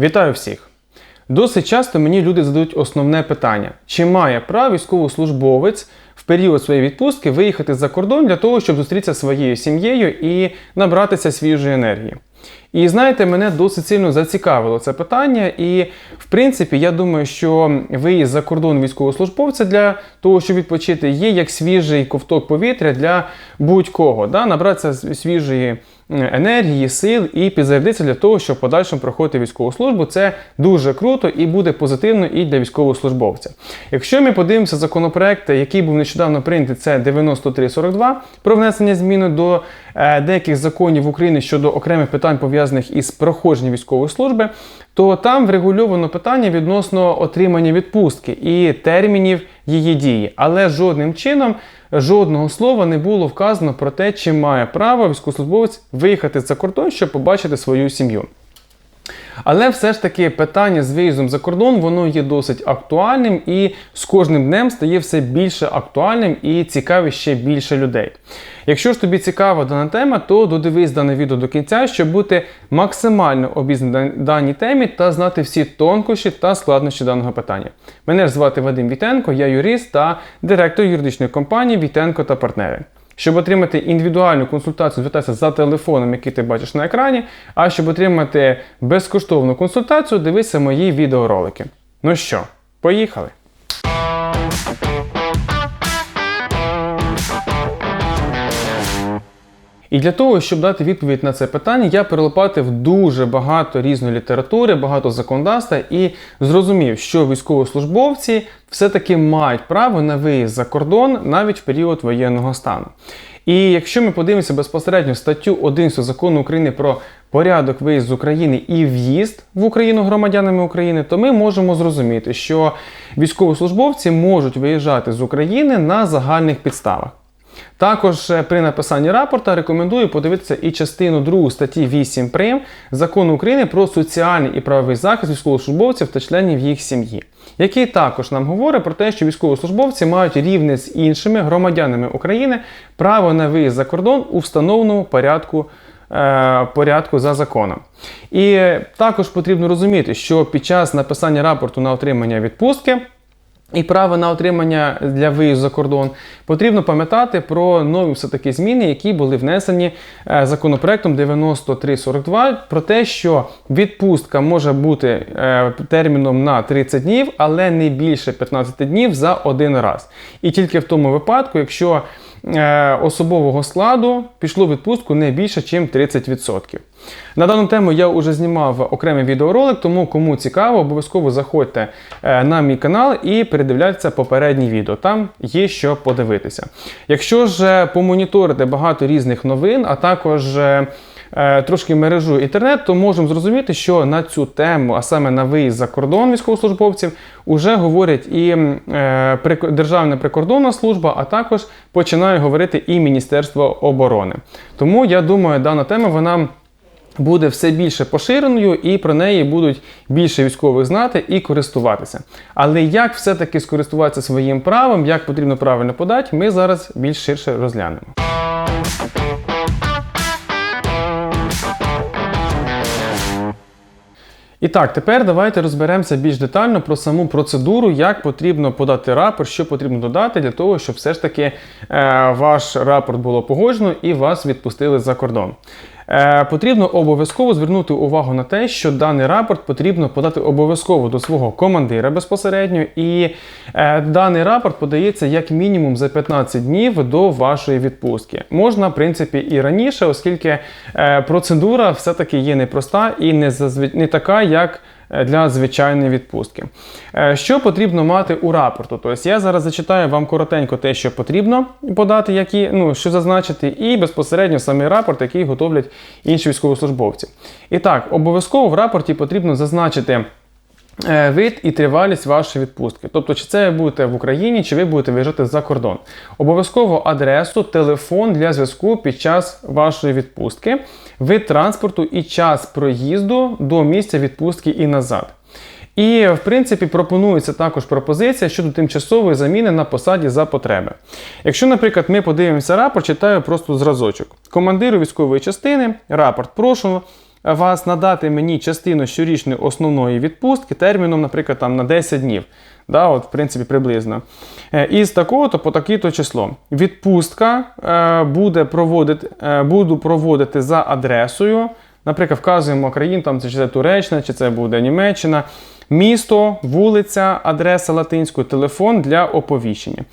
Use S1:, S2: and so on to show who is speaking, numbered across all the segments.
S1: Вітаю всіх! Досить часто мені люди задають основне питання: чи має право військовослужбовець в період своєї відпустки виїхати за кордон для того, щоб зустрітися своєю сім'єю і набратися свіжої енергії? І знаєте, мене досить сильно зацікавило це питання. І, в принципі, я думаю, що виїзд за кордон військовослужбовця для того, щоб відпочити, є як свіжий ковток повітря для будь-кого. Да? Набратися свіжої енергії, сил і підзарядитися для того, щоб подальшому проходити військову службу. Це дуже круто і буде позитивно і для військовослужбовця. Якщо ми подивимося законопроект, який був нещодавно прийнятий, це 9342 про внесення зміни до е, деяких законів України щодо окремих питань пов'язаних із проходженням військової служби, то там врегульовано питання відносно отримання відпустки і термінів її дії, але жодним чином. Жодного слова не було вказано про те, чи має право військовослужбовець виїхати за кордон, щоб побачити свою сім'ю. Але все ж таки питання з виїздом за кордон воно є досить актуальним і з кожним днем стає все більше актуальним і цікавить ще більше людей. Якщо ж тобі цікава дана тема, то додивись дане відео до кінця, щоб бути максимально обізнаний даній темі та знати всі тонкощі та складнощі даного питання. Мене ж звати Вадим Вітенко, я юрист та директор юридичної компанії Вітенко та партнери. Щоб отримати індивідуальну консультацію, звертайся за телефоном, який ти бачиш на екрані. А щоб отримати безкоштовну консультацію, дивися мої відеоролики. Ну що, поїхали! І для того, щоб дати відповідь на це питання, я перелопатив дуже багато різної літератури, багато законодавства і зрозумів, що військовослужбовці все-таки мають право на виїзд за кордон навіть в період воєнного стану. І якщо ми подивимося безпосередньо статтю 11 закону України про порядок виїзду з України і в'їзд в Україну громадянами України, то ми можемо зрозуміти, що військовослужбовці можуть виїжджати з України на загальних підставах. Також е, при написанні рапорта рекомендую подивитися і частину 2 статті 8 прим закону України про соціальний і правовий захист військовослужбовців та членів їх сім'ї, який також нам говорить про те, що військовослужбовці мають рівне з іншими громадянами України право на виїзд за кордон у встановленому порядку. е, Порядку за законом. І також потрібно розуміти, що під час написання рапорту на отримання відпустки і право на отримання для виїзду за кордон, потрібно пам'ятати про нові все-таки зміни, які були внесені е, законопроектом 9342, про те, що відпустка може бути е, терміном на 30 днів, але не більше 15 днів за один раз. І тільки в тому випадку, якщо е, особового складу пішло відпустку не більше, ніж 30%. На дану тему я вже знімав окремий відеоролик, тому кому цікаво, обов'язково заходьте е, на мій канал і передивляйтеся попередні відео. Там є що подивитися. Якщо ж помоніторити багато різних новин, а також е, е, трошки мережу інтернет, то можемо зрозуміти, що на цю тему, а саме на виїзд за кордон військовослужбовців, вже говорять і Державна прикордонна служба, а також починає говорити і Міністерство оборони. Тому я думаю, дана тема вона буде все більше поширеною, і про неї будуть більше військових знати і користуватися. Але як все-таки скористуватися своїм правом, як потрібно правильно подати, ми зараз більш ширше розглянемо. І так, тепер давайте розберемося більш детально про саму процедуру, як потрібно подати рапорт, що потрібно додати для того, щоб все ж таки е, ваш рапорт було погоджено і вас відпустили за кордон. Е, потрібно обов'язково звернути увагу на те, що даний рапорт потрібно подати обов'язково до свого командира безпосередньо, і е, даний рапорт подається як мінімум за 15 днів до вашої відпустки. Можна, в принципі, і раніше, оскільки е, процедура все-таки є непроста і не, зазв... не така, як. Е, для звичайної відпустки. Е, що потрібно мати у рапорту? Тобто я зараз зачитаю вам коротенько те, що потрібно подати, які, ну, що зазначити, і безпосередньо самий рапорт, який готовлять інші військовослужбовці. І так, обов'язково в рапорті потрібно зазначити. Е, вид і тривалість вашої відпустки. Тобто, чи це ви будете в Україні, чи ви будете виїжджати за кордон. Обов'язково адресу, телефон для зв'язку під час вашої відпустки, вид транспорту і час проїзду до місця відпустки і назад. І, в принципі, пропонується також пропозиція щодо тимчасової заміни на посаді за потреби. Якщо, наприклад, ми подивимося рапорт, читаю просто зразочок. Командиру військової частини, рапорт прошу вас надати мені частину щорічної основної відпустки терміном, наприклад, там на 10 днів. Да, от, в принципі, приблизно. Е, І з такого-то по таке-то число. Відпустка е, буде проводити, е, буду проводити за адресою. Наприклад, вказуємо країн, там, чи це Туреччина, чи це буде Німеччина. Місто, вулиця, адреса латинською, телефон для оповіщення.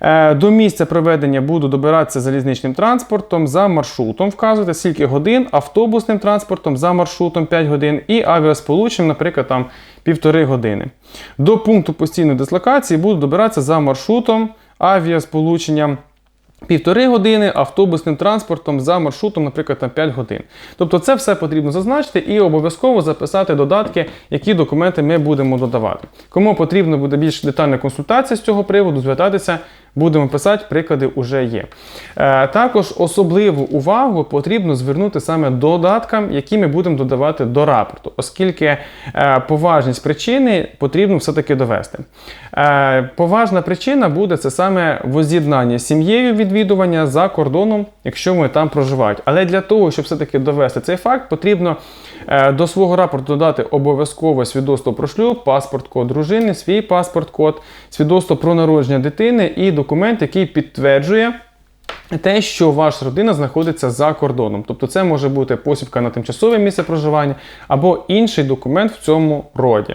S1: Е, До місця проведення буду добиратися залізничним транспортом за маршрутом, вказувати скільки годин, автобусним транспортом за маршрутом 5 годин і авіасполученням, наприклад, там півтори години. До пункту постійної дислокації буду добиратися за маршрутом авіасполученням півтори години, автобусним транспортом за маршрутом, наприклад, на 5 годин. Тобто це все потрібно зазначити і обов'язково записати додатки, які документи ми будемо додавати. Кому потрібна буде більш детальна консультація з цього приводу, звертатися. Будемо писати, приклади вже є. Е, також особливу увагу потрібно звернути саме додаткам, які ми будемо додавати до рапорту, оскільки е, поважність причини потрібно все-таки довести. Е, поважна причина буде це саме воз'єднання з сім'єю відвідування за кордоном, якщо вони там проживають. Але для того, щоб все-таки довести цей факт, потрібно до свого рапорту додати обов'язково свідоцтво про шлюб, паспорт код дружини, свій паспорт код, свідоцтво про народження дитини і документ, який підтверджує. Те, що ваша родина знаходиться за кордоном, тобто це може бути посібка на тимчасове місце проживання або інший документ в цьому роді.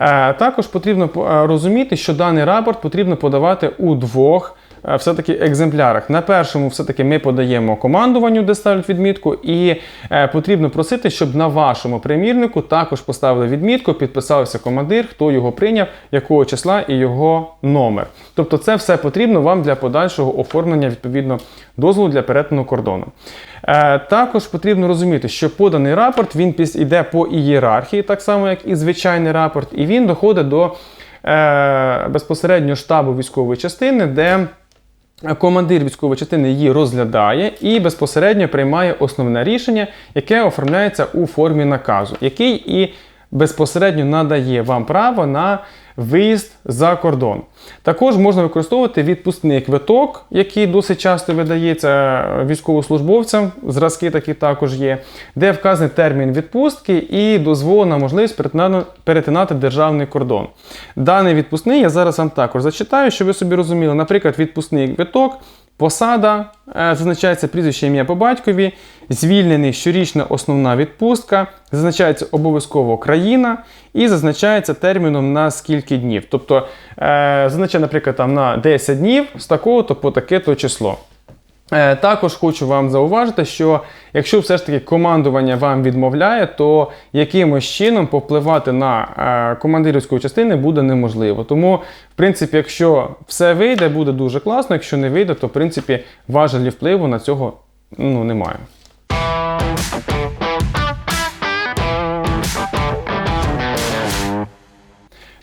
S1: Е, Також потрібно е, розуміти, що даний рапорт потрібно подавати у двох все-таки екземплярах. На першому, все-таки ми подаємо командуванню, де ставлять відмітку, і е, потрібно просити, щоб на вашому примірнику також поставили відмітку, підписався командир, хто його прийняв, якого числа і його номер. Тобто, це все потрібно вам для подальшого оформлення відповідно дозволу для перетину кордону. Е, також потрібно розуміти, що поданий рапорт він йде по ієрархії, так само як і звичайний рапорт, і він доходить до е, безпосередньо штабу військової частини, де командир військової частини її розглядає і безпосередньо приймає основне рішення, яке оформляється у формі наказу, який і безпосередньо надає вам право на виїзд за кордон. Також можна використовувати відпускний квиток, який досить часто видається військовослужбовцям, зразки такі також є, де вказаний термін відпустки і дозволена можливість перетинати державний кордон. Даний відпускний я зараз вам також зачитаю, щоб ви собі розуміли, наприклад, відпускний квиток. Посада е, зазначається прізвище ім'я по батькові, звільнений щорічна основна відпустка, зазначається обов'язково країна і зазначається терміном на скільки днів. Тобто е, зазначає, наприклад, там на 10 днів з такого-то по таке-то число. Е, Також хочу вам зауважити, що якщо все ж таки командування вам відмовляє, то якимось чином повпливати на е, командирівську частини буде неможливо. Тому, в принципі, якщо все вийде, буде дуже класно. Якщо не вийде, то в принципі важелі впливу на цього ну, немає.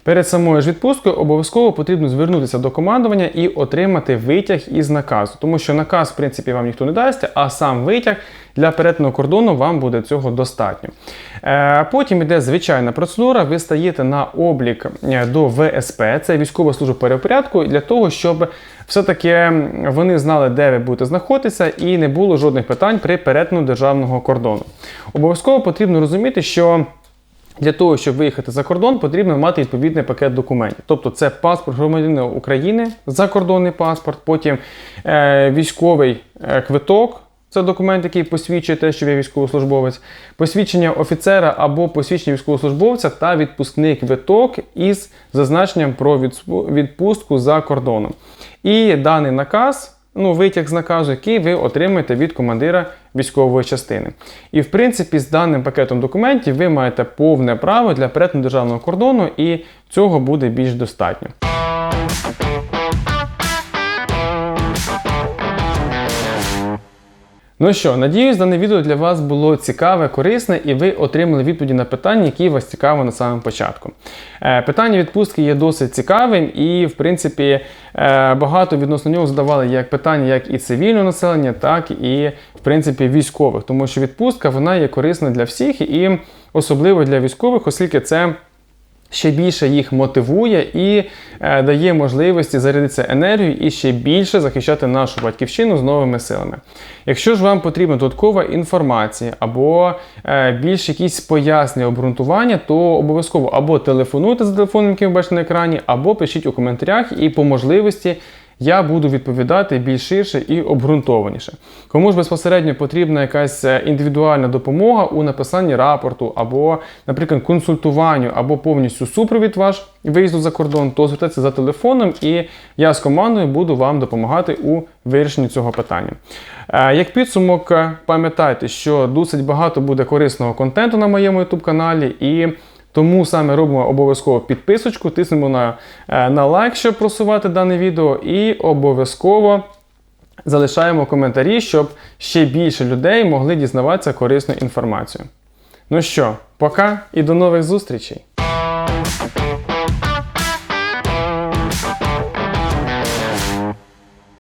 S1: Перед самою ж відпусткою обов'язково потрібно звернутися до командування і отримати витяг із наказу, тому що наказ, в принципі, вам ніхто не дасть, а сам витяг для перетину кордону вам буде цього достатньо. Е, Потім йде звичайна процедура. Ви стаєте на облік е, до ВСП, це військова служба перепорядку, для того, щоб все-таки вони знали, де ви будете знаходитися, і не було жодних питань при перетину державного кордону. Обов'язково потрібно розуміти, що для того, щоб виїхати за кордон, потрібно мати відповідний пакет документів. Тобто це паспорт громадянина України, закордонний паспорт, потім е, військовий е, квиток. Це документ, який посвідчує те, що ви військовослужбовець, посвідчення офіцера або посвідчення військовослужбовця та відпускний квиток із зазначенням про відпустку за кордоном. І даний наказ, ну, витяг з наказу, який ви отримаєте від командира військової частини. І в принципі, з даним пакетом документів ви маєте повне право для перетину державного кордону, і цього буде більш достатньо. Ну що, надіюсь, дане відео для вас було цікаве, корисне, і ви отримали відповіді на питання, які вас цікавили на самому початку. Е, питання відпустки є досить цікавим, і, в принципі, е, багато відносно нього задавали як питання, як і цивільного населення, так і, в принципі, військових, тому що відпустка вона є корисна для всіх і особливо для військових, оскільки це ще більше їх мотивує і е, дає можливості зарядитися енергією і ще більше захищати нашу батьківщину з новими силами. Якщо ж вам потрібна додаткова інформація або е, більш якісь пояснення, обґрунтування, то обов'язково або телефонуйте за телефоном, який ви бачите на екрані, або пишіть у коментарях і по можливості я буду відповідати більш ширше і обґрунтованіше. Кому ж безпосередньо потрібна якась е, індивідуальна допомога у написанні рапорту, або, наприклад, консультуванню, або повністю супровід ваш виїзду за кордон, то звертайтеся за телефоном, і я з командою буду вам допомагати у вирішенні цього питання. Е, Як підсумок, е, пам'ятайте, що досить багато буде корисного контенту на моєму YouTube каналі і. Тому саме робимо обов'язково підписочку, тиснемо на, е, на лайк, щоб просувати дане відео, і обов'язково залишаємо коментарі, щоб ще більше людей могли дізнаватися корисну інформацію. Ну що, пока і до нових зустрічей!